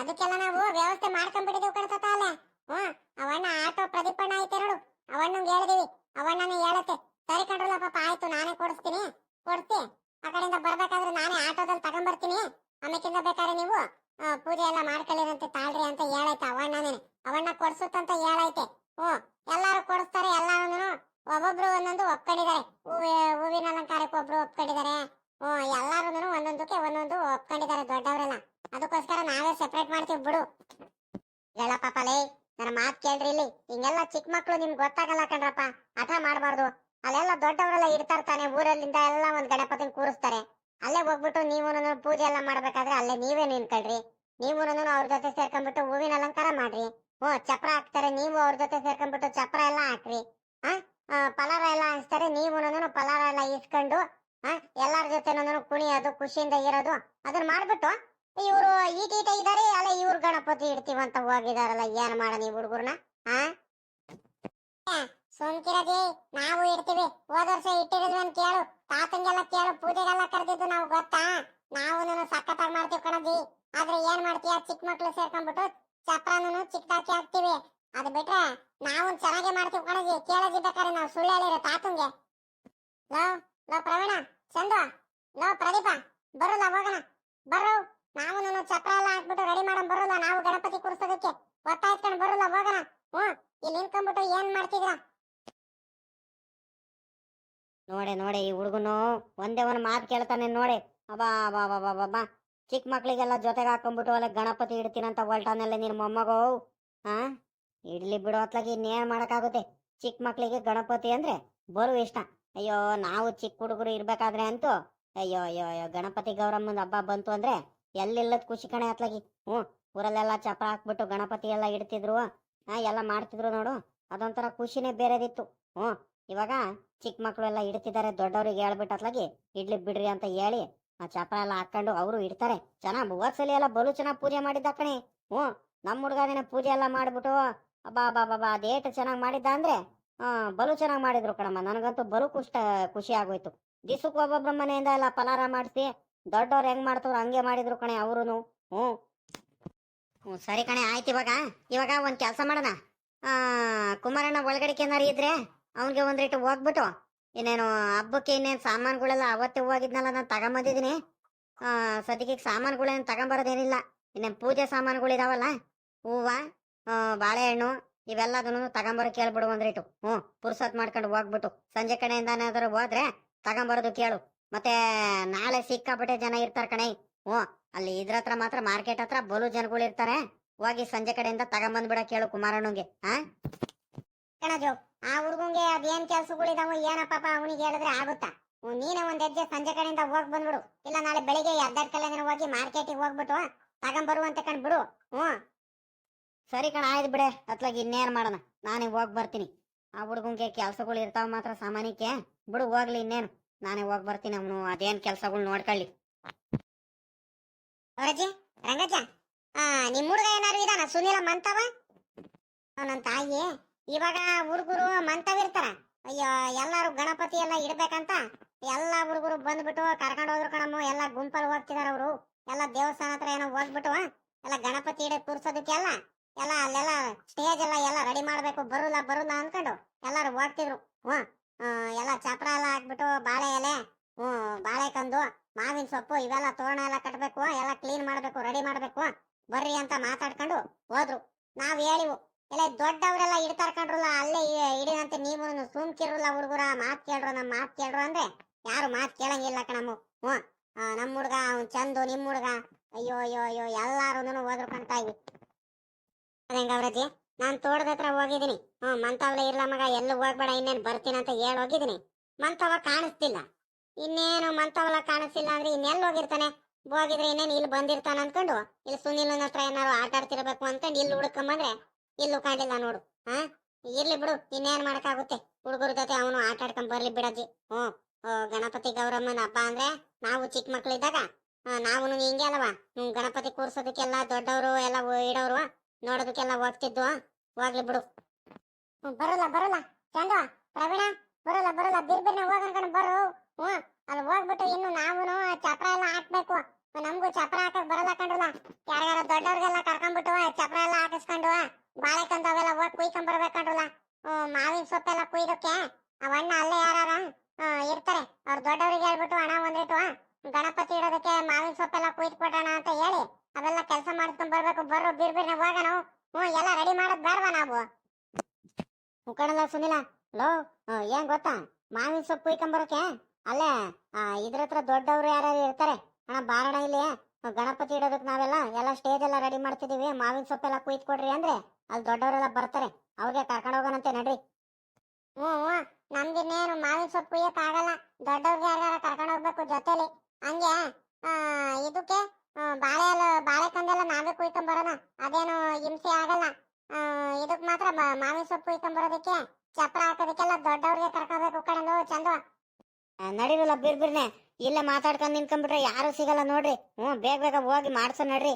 ಅದಕ್ಕೆಲ್ಲ ನಾವು ವ್ಯವಸ್ಥೆ ಮಾಡ್ಕೊಂಡ್ಬಿಟ್ಟಿದ್ದೀವಿ ಕಣ್ತತ ಅಲ್ಲ. ಹ್ಮ್, ಅವಣ್ಣ ಆಟೋ ಪ್ರದೀಪಣ್ಣ ಐತೆ ನೋಡು. ಅವಣ್ಣಂಗ್ ಹೇಳಿದೀವಿ. ಅವಣ್ಣನೇ ಹೇಳತ್ತೆ. ಸರಿ ಪಾಪ, ಆಯ್ತು, ನಾನೇ ಕೊಡಿಸ್ತೀನಿ. ಕೊಡ್ತಿ ಆ ಕಡೆಯಿಂದ ಬರ್ಬೇಕಾದ್ರೆ ನಾನೇ ಆಟೋದಲ್ಲಿ ತಗೊಂಡ್ಬರ್ತೀನಿ ಆಮೇಕಿಂದ ಬೇಕಾದ್ರೆ ನೀವು ಪೂಜೆ ಎಲ್ಲ ಮಾಡ್ಕೊಳ್ಳಿರಂತೆ ತಾಳ್ರಿ ಅಂತ ಹೇಳೈತೆ ಅವಣ್ಣನೇ ಅವಣ್ಣ ಕೊಡ್ಸುತ್ತಂತ ಹೇಳೈತೆ. ಹ್ಞೂ ಎಲ್ಲಾರು ಕೊಡಿಸ್ತಾರೆ ಎಲ್ಲಾರು ಒಬ್ಬೊಬ್ರು ಒಂದೊಂದು ಒಪ್ಕೊಂಡಿದ್ದಾರೆ. ಹೂವಿ ಹೂವಿನ ಅಲಂಕಾರಕ್ಕೆ ಒಬ್ರು ಒಪ್ಕೊಂಡಿದ್ದಾರೆ. ಹ್ಮ್ ಎಲ್ಲಾರು ಒಂದೊಂದಕ್ಕೆ ಒಂದೊಂದು ಒಪ್ಕೊಂಡಿದ್ದಾರೆ ದೊಡ್ಡವರೆಲ್ಲ. ಅದಕ್ಕೋಸ್ಕರ ನಾವೇ ಸೆಪರೇಟ್ ಮಾಡ್ತೀವಿ ಬಿಡು. ಎಲ್ಲ ಪಾಪಲೇ ನನ್ನ ಮಾತ್ ಕೇಳ್ರಿ ಇಲ್ಲಿ. ಹಿಂಗೆಲ್ಲ ಚಿಕ್ಕ ಮಕ್ಕಳು ನಿಮ್ಗೆ ಗೊತ್ತಾಗಲ್ಲ ಕಣ್ರಪ್ಪ. ಹಠ ಮಾಡಬಾರ್ದು. ಅಲ್ಲೆಲ್ಲ ದೊಡ್ಡವರೆಲ್ಲ ಇಡ್ತಾರೆ ತಾನೆ ಊರಲ್ಲಿಂದ ಎಲ್ಲ ಒಂದು ಗಣಪತಿನ ಕೂರಿಸ್ತಾರೆ. ಅಲ್ಲೇ ಹೋಗ್ಬಿಟ್ಟು ನೀವು ಪೂಜೆ ಎಲ್ಲ ಮಾಡ್ಬೇಕಾದ್ರೆ ಅಲ್ಲೇ ನೀವೇ ನಿಂತ್ಕೊಳ್ರಿ. ನೀವು ಅವ್ರ ಜೊತೆ ಸೇರ್ಕೊಂಡ್ಬಿಟ್ಟು ಹೂವಿನ ಅಲಂಕಾರ ಮಾಡ್ರಿ. ಹ್ಞೂ ಚಪ್ರ ಹಾಕ್ತಾರೆ ನೀವು ಅವ್ರ ಜೊತೆ ಸೇರ್ಕೊಂಡ್ಬಿಟ್ಟು ಚಪ್ರ ಎಲ್ಲ ಹಾಕ್ರಿ. ಆ, ಪಲಾರ ಎಲ್ಲ ಹಂಚ್ತಾರೆ. ನೀವು ಪಲಾರ ಎಲ್ಲ ಇಸ್ಕೊಂಡು ಎಲ್ಲರ ಜೊತೆ ಕುಣಿಯೋದು, ಖುಷಿಯಿಂದ ಇರೋದು, ಅದನ್ನ ಮಾಡ್ಬಿಟ್ಟು ಇವರು ಈಟ ಈಟ ಇದಾರೆ, ಅಲ್ಲ ಇವ್ರ ಗಣಪತಿ ಇಡ್ತೀವಂತ ಹೋಗಿದಾರಲ್ಲ, ಏನ್ ಮಾಡ ನೀವು ಹುಡುಗರ್ನ, ಆ? ನಾವು ಇಡ್ತೀವಿ ಹೋದ ವರ್ಷ ಇಟ್ಟಿರೋದು ಅಂತ ಕೇಳು. ತಾತಂಗೆಲ್ಲ ಕೇಳು, ಪೂಜೆಗೆಲ್ಲ ಕರೆದಿದ್ದು ನಾವು ಗೊತ್ತಾ? ನಾವು ಸಖತ್ತಾಗಿ ಮಾಡ್ತೀವಿ ಕಣದಿ ಆದ್ರೆ ಏನ್ ಮಾಡ್ತೀಯ? ಚಿಕ್ಕ ಮಕ್ಳು ಸೇರ್ಕೊಂಡ್ಬಿಟ್ಟು ಚಪ್ರಾನು ಚಿಕ್ಕದಾಕಿ ಹಾಕ್ತಿವಿ. ಅದು ಬಿಟ್ರೆ ನಾವ್ ಚೆನ್ನಾಗೆ ಮಾಡ್ತೀವಿ ಕಣಜಿ. ಕೇಳಜಿ ಬೇಕಾದ್ರೆ ನಾವು ಸುಳ್ಳು ತಾತುಂಗೆ ತಾತಂಗೆ. ಲೋ ಲೋ ಪ್ರವೀಣ, ಚಂದು, ಲೋ ಪ್ರದೀಪ ಬರೋಲ್ಲ ಹೋಗೋಣ. ಬರೋ ನಾವು ನಾನು ಚಪ್ರ ಎಲ್ಲ ಹಾಕ್ಬಿಟ್ಟು ರೆಡಿ ಮಾಡೋಣ ಬರೋಲ್ಲ ನಾವು ಗಣಪತಿ ಕೂರಿಸೋದಕ್ಕೆ. ಒತ್ತಾಯಿಸ್ಕೊಂಡು ಬರೋಲ್ಲ ಹೋಗೋಣ. ಹ್ಮ್, ಇಲ್ಲಿ ನಿಂತ್ಕೊಂಡ್ಬಿಟ್ಟು ಏನ್ ಮಾಡ್ತಿದ್ರ? ನೋಡಿ ನೋಡಿ, ಈ ಹುಡುಗನು ಒಂದೇ ಒಂದು ಮಾತು ಕೇಳ್ತಾನೆ ನೋಡಿ. ಅಬ್ಬಾ ಬಾ ಬಾ ಬಾ ಚಿಕ್ಕ ಮಕ್ಳಿಗೆಲ್ಲ ಜೊತೆಗೆ ಹಾಕೊಂಡ್ಬಿಟ್ಟು ಅಲ್ಲ ಗಣಪತಿ ಇಡ್ತೀನಂತ ಹೊಲ್ಟಾನಲ್ಲಿ ನಿನ್ನ ಮೊಮ್ಮಗೋ. ಹಾ ಇಡ್ಲಿ ಬಿಡೋ ಹೊತ್ಲಾಗಿ ಇನ್ನೇನ್ ಮಾಡಕ್ಕಾಗುತ್ತೆ? ಚಿಕ್ಕ ಮಕ್ಳಿಗೆ ಗಣಪತಿ ಅಂದ್ರೆ ಬರು ಇಷ್ಟ. ಅಯ್ಯೋ, ನಾವು ಚಿಕ್ಕ ಹುಡುಗರು ಇರ್ಬೇಕಾದ್ರೆ ಅಂತೂ, ಅಯ್ಯೋ ಅಯ್ಯೋ ಅಯ್ಯೋ, ಗಣಪತಿ ಗೌರಮ್ಮನ ಹಬ್ಬ ಬಂತು ಅಂದ್ರೆ ಎಲ್ಲಿಲ್ಲದ ಖುಷಿ ಕಣೆ ಅತ್ಲಾಗಿ. ಹ್ಞೂ, ಊರಲ್ಲೆಲ್ಲ ಚಪ್ರ ಹಾಕ್ಬಿಟ್ಟು ಗಣಪತಿ ಎಲ್ಲ ಇಡ್ತಿದ್ರು. ಎಲ್ಲ ಮಾಡ್ತಿದ್ರು ನೋಡು. ಅದೊಂಥರ ಖುಷಿನೇ ಬೇರೆದಿತ್ತು. ಹ್ಞೂ, ಇವಾಗ ಚಿಕ್ಕ ಮಕ್ಕಳು ಎಲ್ಲ ಇಡ್ತಿದ್ದಾರೆ ದೊಡ್ಡವ್ರಿಗೆ ಹೇಳ್ಬಿಟ್ಟು ಅತ್ಲಾಗಿ, ಇಡ್ಲಿ ಬಿಡ್ರಿ ಅಂತ ಹೇಳಿ ಆ ಚಪ್ರ ಎಲ್ಲ ಹಾಕೊಂಡು ಅವರು ಇಡ್ತಾರೆ. ಚೆನ್ನಾಗಿ ಹೋದ್ಸಲಿ ಎಲ್ಲ ಬಲು ಚೆನ್ನಾಗಿ ಪೂಜೆ ಮಾಡಿದ್ದ ಕಣೆ. ಹ್ಞೂ ನಮ್ಮ ಹುಡುಗದಿನ ಪೂಜೆ ಎಲ್ಲ ಮಾಡ್ಬಿಟ್ಟು ಅಬ್ಬಾ ಅಬ್ಬಾ ಬಾ ಬಾ ಚೆನ್ನಾಗಿ ಮಾಡಿದ್ದ ಅಂದ್ರೆ ಬಲು ಚೆನ್ನಾಗಿ ಮಾಡಿದ್ರು ಕಣಮ್ಮ. ನನಗಂತೂ ಬಲು ಕುಷ್ಟ, ಖುಷಿ ಆಗೋಯ್ತು. ದಿಸಕ್ಕೆ ಒಬ್ಬೊಬ್ಬರ ಮನೆಯಿಂದ ಎಲ್ಲ ಫಲಾರ ಮಾಡಿಸಿ, ದೊಡ್ಡವ್ರು ಹೆಂಗ್ ಮಾಡ್ತಾರೋ ಹಂಗೆ ಮಾಡಿದ್ರು ಕಣೆ ಅವ್ರು ಹ್ಞೂ. ಹ್ಞೂ, ಸರಿ ಕಣೆ, ಆಯ್ತು ಇವಾಗ. ಇವಾಗ ಒಂದ್ ಕೆಲಸ ಮಾಡೋಣ. ಕುಮಾರಣ್ಣ ಒಳಗಡೆ ಏನಾರು ಇದ್ರೆ ಅವನಿಗೆ ಒಂದ್ ರೇಟ್ ಹೋಗ್ಬಿಟ್ಟು, ಇನ್ನೇನು ಹಬ್ಬಕ್ಕೆ ಇನ್ನೇನು ಸಾಮಾನುಗಳೆಲ್ಲ ಅವತ್ತೇ ಹೋಗಿದ್ನಲ್ಲ ನಾನು ತಗೊಂಬಂದಿದ್ದೀನಿ. ಸದ್ಯಕ್ಕೆ ಸಾಮಾನುಗಳೇನು ತಗೊಂಬರೋದೇನಿಲ್ಲ. ಇನ್ನೇನು ಪೂಜೆ ಸಾಮಾನುಗಳಿದಾವಲ್ಲ, ಹೂವ ಬಾಳೆಹಣ್ಣು ಇವೆಲ್ಲದನ್ನು ತಗೊಂಬರೋ ಕೇಳ್ಬಿಡು ಒಂದ್ ರೇಟು ಹ್ಞೂ ಪುರ್ಸತ್ ಮಾಡ್ಕೊಂಡು ಹೋಗ್ಬಿಟ್ಟು ಸಂಜೆ ಕಡೆಯಿಂದ ಹೋದ್ರೆ ತಗೊಂಬರೋದು ಕೇಳು. ಮತ್ತೆ ನಾಳೆ ಸಿಕ್ಕಾಬಿಟ್ಟೆ ಜನ ಇರ್ತಾರೆ ಕಣೆ. ಹ್ಞೂ ಅಲ್ಲಿ ಇದ್ರ ಹತ್ರ ಮಾತ್ರ ಮಾರ್ಕೆಟ್ ಹತ್ರ ಬಲು ಜನಗಳು ಇರ್ತಾರೆ. ಹೋಗಿ ಸಂಜೆ ಕಡೆಯಿಂದ ತಗೊಂಬಂದ್ಬಿಡ ಕೇಳು ಕುಮಾರಣ್ಣಂಗೆ. ಹಾ? ಕಣಜು ಆ ಹುಡುಗಂಗೆ ಅದೇನ್ ಕೆಲ್ಸಗಳಿದಾವ ಏನಪ್ಪ ಅವನಿಗೆ ಹೇಳಿದ್ರೆ ಆಗುತ್ತಾ? ನೀನೇ ಒಂದ್ ಹೆಜ್ಜೆ ಸಂಜೆ ಕಡೆಯಿಂದ ಹೋಗ್ ಬಂದ್ಬಿಡು. ಇಲ್ಲ ನಾಳೆ ಬೆಳಿಗ್ಗೆ ಎದ್ದಾಡ್ ಕಲೆನ ಹೋಗಿ ಮಾರ್ಕೆಟಿಗೆ ಹೋಗ್ಬಿಟ್ಟು ತಗೊಂಬರುವಂತ ಕಂಡ್ಬಿಡು ಹ್ಮ್. ಸರಿ ಕಣ, ಆಯ್ತು ಬಿಡೆ. ಅತ್ಲಾಗ ಇನ್ನೇನ್ ಮಾಡೋಣ? ನಾನೇ ಹೋಗಿ ಬರ್ತೀನಿ. ಆ ಹುಡುಗಂಗೆ ಕೆಲಸಗಳು ಇರ್ತಾವ ಮಾತ್ರ ಸಾಮಾನ್ಯಕ್ಕೆ. ಬಿಡು, ಹೋಗ್ಲಿ ಇನ್ನೇನು. ನಾನೇ ಹೋಗ್ ಬರ್ತೀನಿ ಅವನು. ಅದೇನ್ ಕೆಲಸಗಳು ನೋಡ್ಕೊಳ್ಳಿ. ಅವರಜ್ಜಿ ರಂಗಜ್ಜ, ಆ ಹುಡುಗ ಏನಾರು ಇದಾನ? ಸುನೀಲ ಮಂತವ? ನನ್ನ ತಾಯಿ. ಇವಾಗ ಹುಡುಗರು ಮಂತವಿರ್ತಾರ. ಅಯ್ಯೋ, ಎಲ್ಲಾರು ಗಣಪತಿ ಎಲ್ಲ ಇಡ್ಬೇಕಂತ. ಎಲ್ಲಾ ಹುಡುಗರು ಬಂದ್ಬಿಟ್ಟು ಕರ್ಕೊಂಡು ಹೋದ್ರು ಕಣಮ್ಮ. ಎಲ್ಲ ಗುಂಪಲ್ಲಿ ಹೋಗ್ತಿದಾರ ಅವರು. ಎಲ್ಲ ದೇವಸ್ಥಾನ ಹತ್ರ ಏನೋ ಹೋಗ್ಬಿಟ್ಟು, ಎಲ್ಲ ಗಣಪತಿ ಇಡ ಕೂರ್ಸೋದಕ್ಕೆಲ್ಲ. ಎಲ್ಲ ಅಲ್ಲೆಲ್ಲ ಸ್ಟೇಜ್ ಎಲ್ಲ ಎಲ್ಲ ರೆಡಿ ಮಾಡ್ಬೇಕು, ಬರುಲ್ಲ ಬರುಲ್ಲ ಅನ್ಕೊಂಡು ಎಲ್ಲಾರು ಹೋಗ್ತಿದ್ರು ಹ್ಮ್ ಎಲ್ಲ ಚಪ್ರ ಎಲ್ಲ ಹಾಕ್ಬಿಟ್ಟು ಬಾಳೆ ಎಲೆ ಹ್ಮ್ ಬಾಳೆ ಕಂದು, ಮಾವಿನ ಸೊಪ್ಪು ಇವೆಲ್ಲ ತೋರಣ ಎಲ್ಲ ಕಟ್ಬೇಕು, ಎಲ್ಲ ಕ್ಲೀನ್ ಮಾಡ್ಬೇಕು, ರೆಡಿ ಮಾಡ್ಬೇಕು, ಬರ್ರಿ ಅಂತ ಮಾತಾಡ್ಕೊಂಡು ಹೋದ್ರು. ನಾವ್ ಹೇಳಿವು ಎಲ್ಲ ದೊಡ್ಡವರೆಲ್ಲ ಇಡ್ತಾರ್ ಕಂಡ್ರಲ್ಲ, ಅಲ್ಲೇ ಇ- ಇಡಿನಂತೆ ನೀವು ಸುಮ್ಕಿರಲ್ಲ ಹುಡುಗರ, ಮಾತ್ ಕೇಳ್ರು, ನಮ್ ಮಾತ್ ಕೇಳ್ರು ಅಂದ್ರೆ ಯಾರು ಮಾತ್ ಕೇಳಂಗಿಲ್ಲ ಕಣಮ್ಮ ಹ್ಮ್ ನಮ್ಮ ಹುಡುಗ, ಅವ್ನ್ ಚಂದು, ನಿಮ್ ಹುಡ್ಗ. ಅಯ್ಯೋ ಅಯ್ಯೋ ಅಯ್ಯೋ ಎಲ್ಲಾರು ಹೋದ್ರು ಇವಿ ಹೆಂಗವ್ರಜ್ಜಿ ನಾನ್ ತೋಟದ ಹತ್ರ ಹೋಗಿದ್ದೀನಿ. ಹ್ಮ್ ಮಂತವ್ಲೆ ಇರ್ಲ ಮಗ ಎಲ್ಲೂ ಹೋಗ್ಬೇಡ ಇನ್ನೇನ್ ಬರ್ತೀನಿ ಅಂತ ಹೇಳಿ ಹೋಗಿದ್ದೀನಿ. ಮಂತವ ಕಾಣಿಸ್ತಿಲ್ಲ. ಇನ್ನೇನು ಮಂತವಲ ಕಾಣಿಸ್ತಿಲ್ಲ ಅಂದ್ರೆ ಇನ್ನೆಲ್ಲ ಹೋಗಿರ್ತಾನೆ? ಹೋಗಿದ್ರೆ ಇನ್ನೇನು ಇಲ್ಲಿ ಬಂದಿರ್ತಾನ ಅನ್ಕೊಂಡು ಇಲ್ಲಿ ಸುನಿಲನ ಹತ್ರ ಏನಾರು ಆಟ ಆಡ್ತಿರ್ಬೇಕು ಅನ್ಕೊಂಡು ಇಲ್ಲಿ ಹುಡ್ಕೊಂಬಂದ್ರೆ ಇಲ್ಲಿ ಕಾಣಿಲ್ಲ ನೋಡು. ಹಾ? ಇರ್ಲಿ ಬಿಡು ಇನ್ನೇನ್ ಮಾಡಕ್ಕಾಗುತ್ತೆ? ಹುಡುಗರ ಜೊತೆ ಅವನು ಆಟ ಆಡ್ಕೊಂಡ್ ಬರ್ಲಿ ಬಿಡಜ್ಜಿ ಓ, ಗಣಪತಿ ಗೌರಮ್ಮನ ಹಬ್ಬ ಅಂದ್ರೆ ನಾವು ಚಿಕ್ಕ ಮಕ್ಳಿದ್ದಾಗ ನಾವು ಹಿಂಗೆ ಅಲ್ವಾ? ಗಣಪತಿ ಕೂರ್ಸೋದಕ್ಕೆಲ್ಲ ದೊಡ್ಡವರು ಎಲ್ಲ ಇಡೋರು ನೋಡೋದಕ್ಕೆಲ್ಲ ಹೋಗ್ತಿದ್ವು. ಹೋಗ್ಲಿ ಬಿಡು. ಬರಲ್ಲ ಬರಲ್ಲ. ಚಂದ ಪ್ರವೀಣ, ಬರಲ್ಲ ಬರಲ್ಲ. ಬಿರ್ಬಿರ್ನೆ ಹೋಗ ಹೋಗ್ ಅನ್ಕೊಂಡು ಬರು. ಹ್ಮ್ ಅಲ್ಲಿ ಹೋಗ್ಬಿಟ್ಟು ಇನ್ನು ನಾವು ಚಪ್ರ ಎಲ್ಲ ಹಾಕ್ಬೇಕು. ನಮಗೂ ಚಪ್ರ ಹಾಕಕ್ ಬರಲ್ಲ ಕಂಡ್ರಲ್ಲ ಯಾರ್ಯಾರ ದೊಡ್ಡವ್ರಿಗೆಲ್ಲ ಕರ್ಕೊಂಡ್ಬಿಟ್ಟು ಚಪ್ರ ಎಲ್ಲ ಹಾಕಿಸ್ಕೊಂಡು ಬಾಳೆಕಂದು ಅವೆಲ್ಲ ಹೋಗಿ ಕುಯ್ಕೊಂಡ್ ಹ್ಮ್ ಮಾವಿನ ಸೊಪ್ಪೆಲ್ಲ ಕುಯ್ದಕ್ಕೆ ಅವಣ್ಣ ಅಲ್ಲೇ ಯಾರ ಇರ್ತಾರೆ. ಅವ್ರ ದೊಡ್ಡವ್ರಿಗೆ ಹೇಳ್ಬಿಟ್ಟು ಹಣ ಒಂದಿಟ್ಟು ಗಣಪತಿ ಇಡೋದಕ್ಕೆ ಮಾವಿನ ಸೊಪ್ಪೆಲ್ಲ ಕುಯ್ದು ಕೊಡೋಣ ಅಂತ ಹೇಳಿ ಅವೆಲ್ಲ ಕೆಲಸ ಮಾಡ್ಕೊಂಡ್ ಬರ್ಬೇಕು ಬರ್ರು ಬಿರ್ ಬಿರ್ನೆ ಹೋಗ ನಾವು ಹ್ಮ್ ಎಲ್ಲ ರೆಡಿ ಮಾಡೋದ್ ಬೇಡವಾ ನಾವು ಮುಖಂಡಲ್ಲ ಸುನಿಲ, ಲೋ ಏನ್ ಗೊತ್ತಾ? ಮಾವಿನ ಸೊಪ್ಪು ಇಕ್ಕಂಬರಕ್ಕೆ ಅಲ್ಲೇ ಇದ್ರ ಹತ್ರ ದೊಡ್ಡವ್ರು ಯಾರು ಇರ್ತಾರೆ? ಅಣ್ಣ ಬಾರಣ ಇಲ್ಲಿ ಗಣಪತಿ ಇಡೋದಕ್ಕೆ ನಾವೆಲ್ಲ, ಎಲ್ಲ ಸ್ಟೇಜ್ ಎಲ್ಲ ರೆಡಿ ಮಾಡ್ತಿದೀವಿ. ಮಾವಿನ ಸೊಪ್ಪೆಲ್ಲ ಕುಯ್ತ್ ಕೊಡ್ರಿ ಅಂದ್ರೆ ಅಲ್ಲಿ ದೊಡ್ಡವರೆಲ್ಲ ಬರ್ತಾರೆ. ಅವ್ರಿಗೆ ಕರ್ಕೊಂಡು ಹೋಗೋಣಂತೆ, ನಡ್ರಿ. ಹ್ಞೂ ಹ್ಞೂ ನಮ್ಗಿನ್ನೇನು ಮಾವಿನ ಸೊಪ್ಪು ಕುಯ್ಯಕ್ ಆಗಲ್ಲ ದೊಡ್ಡವ್ರಿಗೆ ಯಾರ್ಯಾರ ಕರ್ಕೊಂಡು ಹೋಗ್ಬೇಕು ಜೊತೆಲಿ. ಹಂಗೆ ಇದಕ್ಕೆ ಬಾಳೆ ಬಾಳೆಕಂದೆಲ್ಲ ನಾವೇ ಕುಯ್ಕೊಂಡ್ ಬರೋಣ. ಅದೇನು ಹಿಂಸೆ ಆಗಲ್ಲ. ಇದಕ್ ಮಾತ್ರ ಮಾವಿನ ಸೊಪ್ಪು ಕುಯ್ಕೊಂಡ್ ಬರೋದಕ್ಕೆ ಚಪ್ರ ಹಾಕೋದಕ್ಕೆಲ್ಲ ದೊಡ್ಡವ್ರಿಗೆ ಕರ್ಕೋಬೇಕು ಕಣದು ಚಂದು. ನಡೀರಲ್ಲ ಬಿರ್ ಬಿರ್ನೆ ಇಲ್ಲೇ ಮಾತಾಡ್ಕೊಂಡ್ ನಿಂತ್ಕೊಂಡ್ಬಿಟ್ರೆ ಯಾರು ಸಿಗಲ್ಲ ನೋಡ್ರಿ. ಹ್ಞೂ ಬೇಗ ಬೇಗ ಹೋಗಿ ಮಾಡ್ಸೋ ನೋಡ್ರಿ.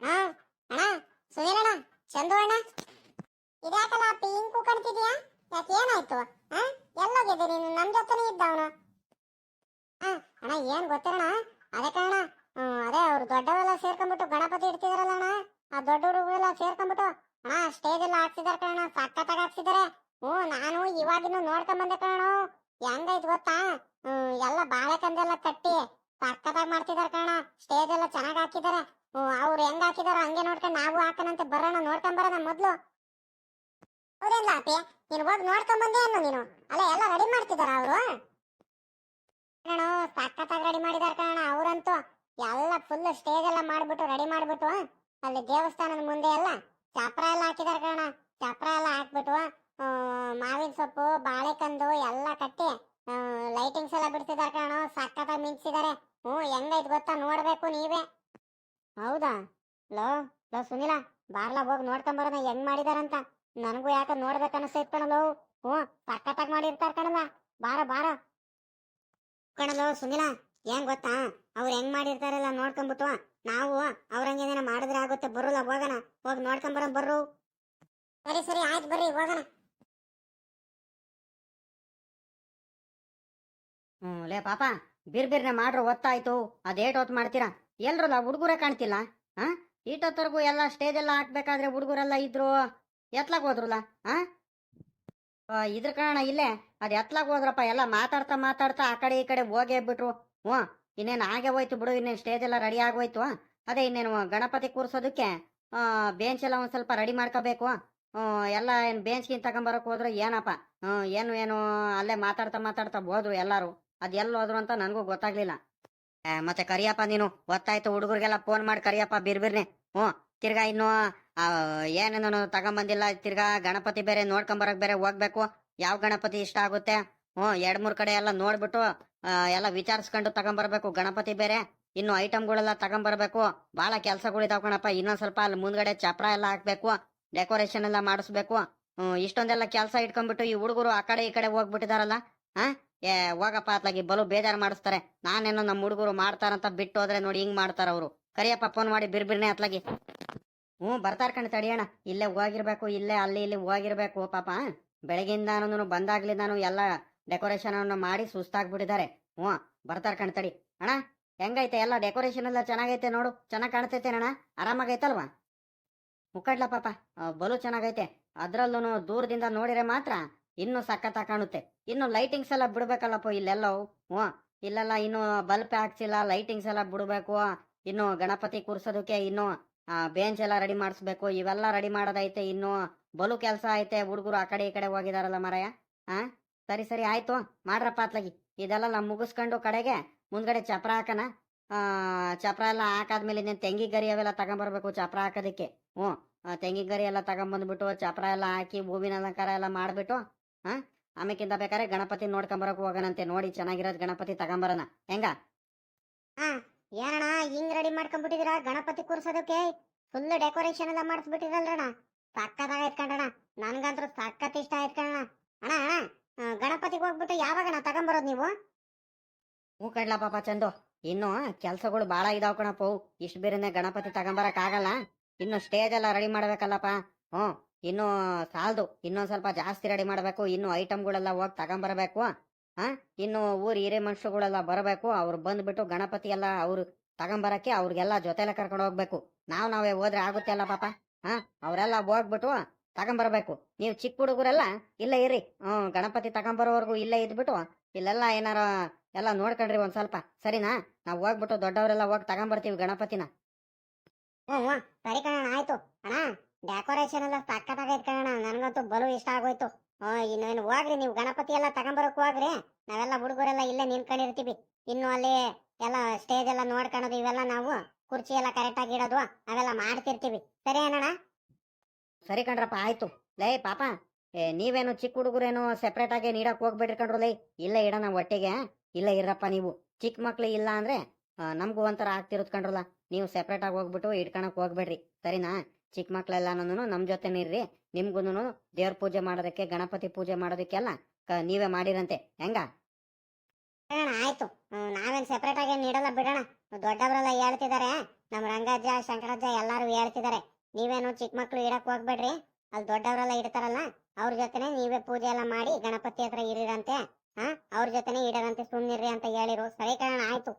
ಅಣ್ಣ ಸುನೀಲಣ್ಣ ಚಂದು ಅಣ್ಣ. ಇದ್ಯಾಕಲ್ಲ ಪಿಂಕು ಕಣ್ತಿದ್ಯಾ ಯಾಕೆ ಏನಾಯ್ತು? ಎಲ್ಲೋಗಿದ್ದೆ ನೀನು? ನಮ್ ಜೊತೆನೇ ಇದ್ದವನು. ಅಣ್ಣ ಏನ್ ಗೊತ್ತಿರಣ ಅದಕ್ಕೆ ಕಣ ಅದೇ ಅವ್ರು ದೊಡ್ಡವರೆಲ್ಲ ಸೇರ್ಕೊಂಡ್ಬಿಟ್ಟು ಗಣಪತಿ ಇಡ್ತಿದಾರಲ್ಲ ಅಣ್ಣ ಆ ದೊಡ್ಡ ಹುಡುಗರೆಲ್ಲ ಸೇರ್ಕೊಂಡ್ಬಿಟ್ಟು ಅಣ್ಣ ಸ್ಟೇಜ್ ಎಲ್ಲ ಹಾಕ್ಸಿದಾರ ಕಣ ಸಖತ್ತಾಗಿ ಹಾಕ್ಸಿದಾರೆ. ಹ್ಞೂ, ನಾನು ಇವಾಗಿನ ನೋಡ್ಕೊಂಡ್ ಬಂದೆ ಕಣ ಹೆಂಗೈತ್ ಗೊತ್ತಾ? ಎಲ್ಲ ಬಾಳೆಕಂದೆಲ್ಲ ಕಟ್ಟಿ ಸಖತ್ತಾಗಿ ಮಾಡ್ತಿದಾರೆ ಕಣ ಸ್ಟೇಜ್ ಎಲ್ಲ ಚೆನ್ನಾಗಿ ಹಾಕಿದಾರೆ. ಅವ್ರು ಹೆಂಗ್ ಹಾಕಿದಾರ ಹಂಗೆ ನೋಡ್ಕೊಂಡು ನಾವು ಹಾಕನಂತೆ ಬರೋಣ ನೋಡ್ಕೊಂಡ್ ಬರೋಣ ಮೊದ್ಲು. ಹೌದೇನ್ಲ ಅಪ್ಪಿ ನೀನು ಹೋಗಿ ನೋಡ್ಕೊಂಡ್ ಬಂದೆ ನೀನು. ಅಲ್ಲ, ಎಲ್ಲ ರೆಡಿ ಮಾಡ್ತಿದಾರ ಅವರು? ಕಣ ಸಖತ್ತಾಗಿ ರೆಡಿ ಮಾಡಿದಾರ ಕಣ ಅವರಂತೂ. ಎಲ್ಲ ಫುಲ್ ಸ್ಟೇಜ್ ಎಲ್ಲ ಮಾಡ್ಬಿಟ್ಟು ರೆಡಿ ಮಾಡ್ಬಿಟ್ಟು ಅಲ್ಲಿ ದೇವಸ್ಥಾನದ ಮುಂದೆ ಎಲ್ಲ ಚಪ್ರ ಎಲ್ಲ ಹಾಕಿದಾರ ಕಣ ಚಪ್ರ ಎಲ್ಲ ಹಾಕ್ಬಿಟ್ಟು ಮಾವಿನ ಸೊಪ್ಪು, ಬಾಳೆಕಂದು ಎಲ್ಲ ಕಟ್ಟಿ ಲೈಟಿಂಗ್ಸ್ ಎಲ್ಲ ಬಿಡ್ತಿದಾರೆ ಕಣ ಸಕ್ಕತ್ತ ಮಿಂಚಿದ್ದಾರೆ ಹ್ಞೂ, ಹೆಂಗೈತ್ ಗೊತ್ತಾ? ನೋಡ್ಬೇಕು ನೀವೇ. ಹೌದಾ? ಲೋ ಲೋ, ಸುನಿಲ ಬಾರ್ಲ ಹೋಗಿ ನೋಡ್ಕೊಂಬರೋಣ ಹೆಂಗ್ ಮಾಡಿದಾರಂತ? ನನಗೂ ಯಾಕೆ ನೋಡ್ಬೇಕು ಅನಿಸ್ತೈತ್ ಕಣಲೋ ಹ್ಞೂ ಸಕ್ಕತ್ತಾಗಿ ಮಾಡಿರ್ತಾರ ಕಣಲ್ಲ. ಬಾರ ಬಾರ. ಕಣಲೋ ಸುನಿಲ ಏನ್ ಗೊತ್ತಾ? ಅವ್ರು ಹೆಂಗ್ ಮಾಡಿರ್ತಾರಲ್ಲ ನೋಡ್ಕೊಂಬಿಟ್ಟು. ನಾವು ಅವ್ರಂಗೇನೇನ ಮಾಡಿದ್ರೆ ಆಗುತ್ತೆ. ಬರೋಲ್ಲ, ಹೋಗೋಣ. ಹೋಗಿ ನೋಡ್ಕೊಂಬರ ಬರ್ರು. ಸರಿ ಸರಿ, ಆಯ್ತು ಬರ್ರಿ, ಹೋಗೋಣ. ಹ್ಮ್, ಲೇ ಪಾಪ ಬಿರ್ ಬಿರ್ನೆ ಮಾಡ್ರು ಒತ್ತಾಯ್ತು ಅದೇಟ್ ಹೊತ್ತು ಮಾಡ್ತೀರಾ? ಎಲ್ರಲ್ಲ ಹುಡುಗರೇ ಕಾಣ್ತಿಲ್ಲ ಹಾ ಈಟೊತ್ತರ್ಗು ಎಲ್ಲ ಸ್ಟೇಜ್ ಎಲ್ಲ ಹಾಕ್ಬೇಕಾದ್ರೆ ಹುಡುಗರೆಲ್ಲ ಇದ್ರು. ಎತ್ಲಾಗ್ ಹೋದ್ರಲ್ಲ ಹಾ ಇದ್ರ ಕಾರಣ ಇಲ್ಲೇ. ಅದ್ ಎತ್ಲಾಗ್ ಹೋದ್ರಪ್ಪ, ಎಲ್ಲ ಮಾತಾಡ್ತಾ ಮಾತಾಡ್ತಾ ಆ ಕಡೆ ಈ ಕಡೆ ಹೋಗೇ ಬಿಟ್ರು. ಹ್ಞೂ, ಇನ್ನೇನು ಹಾಗೆ ಹೋಯ್ತು ಬಿಡು, ಇನ್ನೇನು ಸ್ಟೇಜ್ ಎಲ್ಲ ರೆಡಿ ಆಗೋಯ್ತು ಅದೇ ಇನ್ನೇನು ಗಣಪತಿ ಕೂರಿಸೋದಕ್ಕೆ ಬೆಂಚ್ ಎಲ್ಲ ಒಂದು ಸ್ವಲ್ಪ ರೆಡಿ ಮಾಡ್ಕೋಬೇಕು. ಎಲ್ಲ ಏನು ಬೇಂಚ್ಗಿಂತ ತಗೊಂಬರೋಕೆ ಹೋದ್ರೆ ಏನಪ್ಪ? ಏನು ಏನು, ಅಲ್ಲೇ ಮಾತಾಡ್ತಾ ಮಾತಾಡ್ತಾ ಹೋದ್ರು ಎಲ್ಲರೂ. ಅದು ಎಲ್ಲಿ ಹೋದ್ರು ಅಂತ ನನಗೂ ಗೊತ್ತಾಗ್ಲಿಲ್ಲ. ಮತ್ತೆ ಕರಿಯಪ್ಪ, ನೀನು ಗೊತ್ತಾಯ್ತು, ಹುಡುಗರಿಗೆಲ್ಲ ಫೋನ್ ಮಾಡಿ ಕರಿಯಪ್ಪ, ಬಿರ್ಬಿರ್ನೆ. ಹ್ಞೂ, ತಿರ್ಗಾ ಇನ್ನು ಏನೇನು ತಗೊಂಬಂದಿಲ್ಲ, ತಿರ್ಗಾ ಗಣಪತಿ ಬೇರೆ ನೋಡ್ಕೊಂಬರಕ್ ಬೇರೆ ಹೋಗ್ಬೇಕು. ಯಾವ ಗಣಪತಿ ಇಷ್ಟ ಆಗುತ್ತೆ? ಹ್ಞೂ, ಎರಡು ಮೂರು ಕಡೆ ಎಲ್ಲ ನೋಡ್ಬಿಟ್ಟು ಎಲ್ಲ ವಿಚಾರಿಸ್ಕೊಂಡು ತಗೊಂಬರ್ಬೇಕು. ಗಣಪತಿ ಬೇರೆ, ಇನ್ನು ಐಟಮ್ಗಳೆಲ್ಲ ತಗೊಂಬರ್ಬೇಕು. ಬಹಳ ಕೆಲಸಗಳಿದಾವ್ ಕಣಪ್ಪ. ಇನ್ನೊಂದ್ ಸ್ವಲ್ಪ ಅಲ್ಲಿ ಮುಂದ್ಗಡೆ ಚಪ್ರ ಎಲ್ಲ ಹಾಕ್ಬೇಕು, ಡೆಕೋರೇಷನ್ ಎಲ್ಲ ಮಾಡಿಸ್ಬೇಕು. ಇಷ್ಟೊಂದೆಲ್ಲ ಕೆಲಸ ಇಟ್ಕೊಂಡ್ಬಿಟ್ಟು ಈ ಹುಡುಗರು ಆ ಕಡೆ ಈ ಕಡೆ ಹೋಗ್ಬಿಟ್ಟಿದಾರಲ್ಲ ಹಾ ಏ, ಹೋಗಪ್ಪ ಅತ್ಲಾಗಿ, ಬಲು ಬೇಜಾರು ಮಾಡಿಸ್ತಾರೆ. ನಾನೇನೋ ನಮ್ಮ ಹುಡುಗರು ಮಾಡ್ತಾರಂತ ಬಿಟ್ಟು ಹೋದ್ರೆ ನೋಡಿ ಹಿಂಗ್ ಮಾಡ್ತಾರ ಅವರು. ಕರಿಯಪ್ಪ ಫೋನ್ ಮಾಡಿ ಬಿರ್ಬಿರ್ನೆ ಅತ್ಲಾಗಿ. ಹ್ಞೂ ಬರ್ತಾರ ಕಣ ತಡಿಯೋಣ ಇಲ್ಲೇ ಹೋಗಿರ್ಬೇಕು, ಇಲ್ಲೇ ಅಲ್ಲಿ ಇಲ್ಲಿ ಹೋಗಿರ್ಬೇಕು, ಪಾಪ. ಬಂದಾಗ್ಲಿ ನಾನು ಎಲ್ಲ ಡೆಕೋರೇಷನ್ ಅನ್ನು ಮಾಡಿ ಸುಸ್ತಾಗ್ಬಿಟ್ಟಿದ್ದಾರೆ. ಹ್ಞೂ ಬರ್ತಾರೆ ಕಣ್ತಡಿ ಅಣ್ಣ ಹೆಂಗೈತೆ ಎಲ್ಲ ಡೆಕೋರೇಷನ್ ಎಲ್ಲ ಚೆನ್ನಾಗೈತೆ ನೋಡು. ಚೆನ್ನಾಗಿ ಕಾಣ್ತೈತೆ ಅಣ್ಣ. ಆರಾಮಾಗೈತಲ್ವಾ? ಮುಕ್ಕಡ್ಲ ಪಾಪ. ಆ, ಬಲು ಚೆನ್ನಾಗೈತೆ. ಅದ್ರಲ್ಲೂ ದೂರದಿಂದ ನೋಡಿದ್ರೆ ಮಾತ್ರ ಇನ್ನು ಸಖತ್ತ ಕಾಣುತ್ತೆ. ಇನ್ನು ಲೈಟಿಂಗ್ಸ್ ಎಲ್ಲ ಬಿಡ್ಬೇಕಲ್ಲಪ್ಪ ಇಲ್ಲೆಲ್ಲವು. ಹ್ಞೂ ಇಲ್ಲೆಲ್ಲ ಇನ್ನು ಬಲ್ಪ್ ಹಾಕ್ಸಿಲ್ಲ ಲೈಟಿಂಗ್ಸ್ ಎಲ್ಲ ಬಿಡಬೇಕು. ಇನ್ನು ಗಣಪತಿ ಕೂರ್ಸೋದಕ್ಕೆ ಇನ್ನು ಬೆಂಚ್ ಎಲ್ಲ ರೆಡಿ ಮಾಡಿಸ್ಬೇಕು. ಇವೆಲ್ಲ ರೆಡಿ ಮಾಡೋದೈತೆ. ಇನ್ನು ಬಲು ಕೆಲಸ ಐತೆ. ಹುಡುಗರು ಆ ಕಡೆ ಈ ಕಡೆ ಹೋಗಿದಾರಲ್ಲ ಮರಯ. ಹಾ ಸರಿ ಸರಿ, ಆಯ್ತು ಮಾಡ್ರಪ್ಪ ಅತ್ಲಾಗಿ. ಇದೆಲ್ಲ ಮುಗಿಸ್ಕೊಂಡು ಕಡೆಗೆ ಮುಂದ್ಗಡೆ ಚಪ್ರ ಹಾಕನ ಚಪ್ರ ಎಲ್ಲ ಹಾಕಾದ್ಮೇಲೆ ಇನ್ನೇನು ತೆಂಗಿ ಗರಿ ಅವೆಲ್ಲ ತಗೊಂಬರ್ಬೇಕು ಚಪ್ರ ಹಾಕೋದಕ್ಕೆ. ಹ್ಞೂ ತೆಂಗಿ ಗರಿ ಎಲ್ಲ ತಗೊಂಬಂದ್ಬಿಟ್ಟು ಚಪ್ರ ಎಲ್ಲ ಹಾಕಿ ಹೂವಿನ ಅಲಂಕಾರ ಎಲ್ಲ ಮಾಡ್ಬಿಟ್ಟು ಹಾ ಆಮೇಕಿಂತ ಬೇಕಾದ್ರೆ ಗಣಪತಿ ನೋಡ್ಕೊಂಬರಕ್ ಹೋಗೋಣಂತೆ. ನೋಡಿ ಚೆನ್ನಾಗಿರೋದು ಗಣಪತಿ ತಗೊಂಬರೋಣ. ಹೆಂಗ? ಏನಣ್ಣ ಹಿಂಗ್ ರೆಡಿ ಮಾಡ್ಕೊಂಡ್ಬಿಟ್ಟಿದೀರಾ ಗಣಪತಿ ಕೂರ್ಸೋದಕ್ಕೆ ಫುಲ್ ಡೆಕೋರೇಷನ್ ಎಲ್ಲ ಮಾಡಿಸ್ಬಿಟ್ಟಿರಲ್ರಣ್ಣ. ಸಕ್ಕತ್ತಾಗ ಎತ್ಕೊಂಡಣ ನನ್ಗಂತ್ರ ಸಕ್ಕತ್ ಇಷ್ಟ ಕಣ್ಣ ಅಣ್ಣ ಅಣ್ಣ ಗಣಪತಿಗೆ ಹೋಗ್ಬಿಟ್ಟು ಯಾವಾಗಣ್ಣ ತಗೊಂಬರೋದು ನೀವು? ಹೂ ಕಡ್ಲ ಪಾಪ ಚಂದು. ಇನ್ನು ಕೆಲ್ಸಗಳು ಭಾಳ ಇದಾವ್ ಕಣಪ್ಪ. ಇಷ್ಟ ಬೇರೆ ಬೇರೆನೆ ಗಣಪತಿ ತಗೊಂಬರಕ್ ಆಗಲ್ಲ. ಇನ್ನು ಸ್ಟೇಜ್ ಎಲ್ಲ ರೆಡಿ ಮಾಡ್ಬೇಕಲ್ಲಪ್ಪ. ಹ್ಞೂ, ಇನ್ನು ಸಾಲದು. ಇನ್ನೊಂದ್ ಸ್ವಲ್ಪ ಜಾಸ್ತಿ ರೆಡಿ ಮಾಡ್ಬೇಕು. ಇನ್ನು ಐಟಮ್ಗಳೆಲ್ಲ ಹೋಗಿ ತಗೊಂಬರ್ಬೇಕು. ಹಾ, ಇನ್ನು ಊರ್ ಹಿರೇ ಮನುಷ್ಯಗಳೆಲ್ಲ ಬರಬೇಕು. ಅವ್ರು ಬಂದ್ಬಿಟ್ಟು ಗಣಪತಿ ಎಲ್ಲ ಅವ್ರು ತಗೊಂಬರಕ್ಕೆ ಅವ್ರಿಗೆಲ್ಲ ಜೊತೆಲೆ ಕರ್ಕೊಂಡು ಹೋಗ್ಬೇಕು. ನಾವ್ ನಾವೇ ಹೋದ್ರೆ ಆಗುತ್ತೆ ಅಲ್ಲ ಪಾಪ. ಹಾ, ಅವರೆಲ್ಲ ಹೋಗ್ಬಿಟ್ಟು ತಗೊಂಬರ್ಬೇಕು. ನೀವು ಚಿಕ್ಕ ಹುಡುಗರೆಲ್ಲ, ಇಲ್ಲೇ ಇರ್ರಿ ಹ್ಮ್ ಗಣಪತಿ ತಗೊಂಬರೋವರೆಗೂ ಇಲ್ಲೇ ಇದ್ಬಿಟ್ಟು, ಇಲ್ಲೆಲ್ಲ ಏನಾರ ಎಲ್ಲ ನೋಡ್ಕೊಳ್ರಿ ಒಂದ್ ಸ್ವಲ್ಪ. ಸರಿನಾ? ನಾವ್ ಹೋಗ್ಬಿಟ್ಟು ದೊಡ್ಡವರೆಲ್ಲ ಹೋಗಿ ತಗೊಂಬರ್ತೀವಿ ಗಣಪತಿನ. ಹ್ಞೂ ಹ್ಞೂ. ಸರಿ ಕಣ ಆಯ್ತು. ಅಣ್ಣ ಡೆಕೋರೇಷನ್ ಎಲ್ಲ ಸಕ್ಕತ್ತಾಗೈತ್ ಕಣ ನನಗಂತೂ ಬಲು ಇಷ್ಟ ಆಗೋಯ್ತು. ಹ್ಞೂ, ಇನ್ನೇನು ಹೋಗ್ರಿ ನೀವು ಗಣಪತಿ ಎಲ್ಲ ತಗೊಂಬರಕ್ ಹೋಗ್ರಿ. ನಾವೆಲ್ಲ ಹುಡುಗರೆಲ್ಲ ಇಲ್ಲೇ ನಿಂತ್ಕೊಂಡಿರ್ತೀವಿ. ಇನ್ನು ಅಲ್ಲಿ ಎಲ್ಲ ಸ್ಟೇಜ್ ಎಲ್ಲ ನೋಡ್ಕೊಳೋದು ಇವೆಲ್ಲ ನಾವು. ಕುರ್ಚಿ ಎಲ್ಲ ಕರೆಕ್ಟಾಗಿ ಇಡೋದು, ಅವೆಲ್ಲ ಮಾಡ್ತಿರ್ತೀವಿ. ಸರಿ ಏನಣ್ಣ ಸರಿ ಕಣ್ರಪ್ಪ, ಆಯ್ತು. ಲೇ, ಪಾಪ, ಏ, ನೀವೇನು ಚಿಕ್ಕ ಹುಡುಗರೇನು ಸೆಪ್ರೇಟ್ ಆಗಿ ನೀಡಕ್ ಹೋಗ್ಬೇಡ್ರಿ ಕಣ್ರು ಇಲ್ಲ ಇಡ ಇಡೋಣ ಒಟ್ಟಿಗೆ. ಇಲ್ಲ ಇರಪ್ಪ ನೀವು. ಚಿಕ್ಕ ಮಕ್ಳು ಇಲ್ಲ ಅಂದ್ರೆ ನಮ್ಗೂ ಒಂಥರ ಆಗ್ತಿರೋದ್ ಕಣ್ರಲ್ಲ. ನೀವು ಸೆಪ್ರೇಟ್ ಆಗಿ ಹೋಗ್ಬಿಟ್ಟು ಇಟ್ಕೊಳಕ್ ಹೋಗ್ಬೇಡ್ರಿ. ಸರಿನಾ? ಚಿಕ್ಕ ಮಕ್ಳೆಲ್ಲಾನು ನಮ್ ಜೊತೆ ಇರ್ರಿ. ನಿಮ್ಗೂನು ದೇವ್ರ ಪೂಜೆ ಮಾಡೋದಕ್ಕೆ, ಗಣಪತಿ ಪೂಜೆ ಮಾಡೋದಕ್ಕೆಲ್ಲ ನೀವೇ ಮಾಡಿರಂತೆ. ಹೆಂಗ? ಆಯ್ತು. ನಾವೇನ್ ಸೆಪರೇಟ್ ಆಗಿ ನೀಡಲ್ಲ ಬಿಡೋಣ. ದೊಡ್ಡವರೆಲ್ಲ ಹೇಳ್ತಿದಾರೆ. ನಮ್ ರಂಗಜ್ಜ, ಶಂಕರಜ್ಜ ಎಲ್ಲಾರು ಹೇಳ್ತಿದಾರೆ. ನೀವೇನು ಚಿಕ್ಕ ಮಕ್ಳು ಇಡಕ್ ಹೋಗ್ಬೇಡ್ರಿ. ಅಲ್ಲಿ ದೊಡ್ಡವರೆಲ್ಲ ಇಡ್ತಾರಲ್ಲ, ಅವ್ರ ಜೊತೆನೆ ನೀವೇ ಪೂಜೆ ಎಲ್ಲ ಮಾಡಿ ಗಣಪತಿ ಹತ್ರ ಇರಿರಂತೆ. ಹಾ, ಅವ್ರ ಜೊತೆನೆ ಇಡರಂತೆ ಸುಮ್ನಿರ್ರಿ ಅಂತ ಹೇಳಿರು. ಸರಿ ಕಾರಣ ಆಯ್ತು.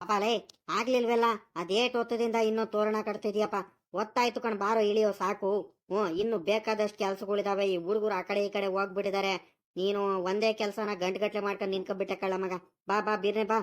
ಅಪ್ಪ ಲೇ ಆಗ್ಲಿಲ್ವೆಲ್ಲ ಅದೇಟ್ ಹೊತ್ತದಿಂದ ಇನ್ನೂ ತೋರಣ ಕಟ್ತಿದ್ಯಪ್ಪ. ಒತ್ತಾಯ್ತು ಕಣ್ ಬಾರೋ ಇಳಿಯೋ ಸಾಕು. ಹ್ಞೂ, ಇನ್ನು ಬೇಕಾದಷ್ಟು ಕೆಲ್ಸಗಳಿದಾವೆ. ಈ ಹುಡುಗರು ಆ ಕಡೆ ಈ ಕಡೆ ಹೋಗ್ಬಿಟ್ಟಿದ್ದಾರೆ ನೀನು ಒಂದೇ ಕೆಲಸನ ಗಂಟ್ಗಟ್ಲೆ ಮಾಡ್ಕೊಂಡು ನಿನ್ಕೊಬಿಟ್ಟೆ ಕಳ್ಳ ಮಗ ಬಾ ಬಾ, ಬೀರ್ನೆ, ಬಾ.